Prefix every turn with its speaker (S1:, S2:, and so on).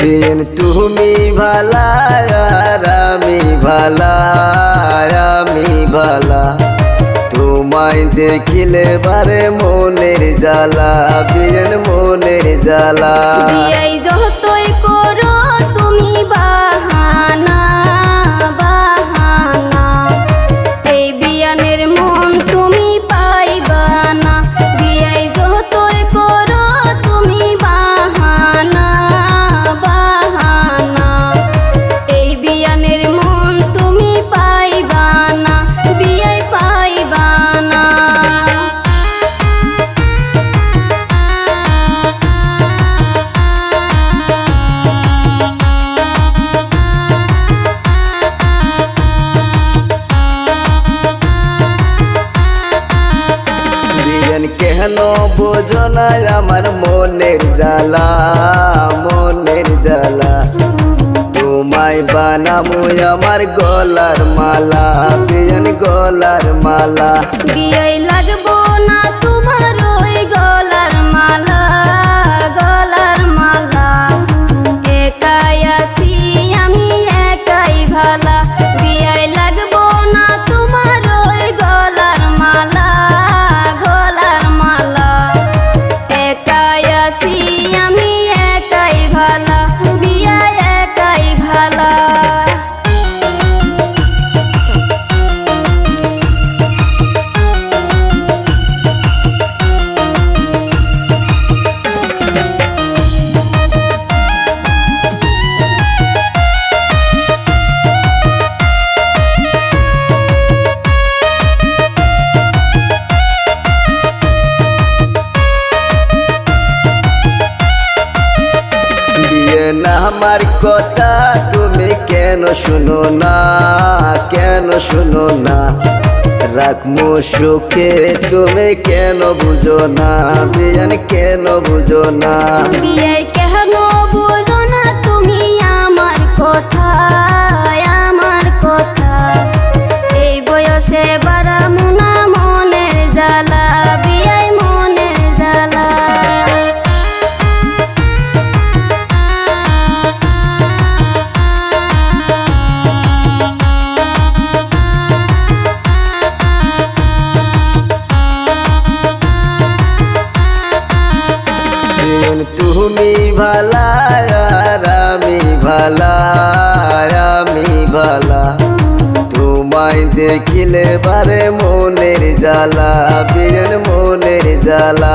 S1: দিন তুমি ভালা, আর আমি ভালা আমি ভালা। তোমায় দেখিলে বারে মনের জ্বালা বিজন মনের জ্বালা। কেন বোঝো না আমার মনের জ্বালা মনের জ্বালা? তোমায় বানামু আমার গলার মালা পিয়ন গলার মালা।
S2: বিয়াই লাগবো না
S1: আমার কথা তুমি কেন শুনো না? কেন শুনো না? রাখমু সুখে তুমি কেন বুঝো না? বিয়ান কেন বুঝো না?
S2: কেন বুঝো না তুমি আমার কথা? আমার কথা। এই বয়সে বাড়ামু
S1: বিয়ান তুমি ভালা আমি ভালা আমি ভালা। তোমায় দেখিলে বারে মনের জ্বালা বিয়ান মনের জ্বালা।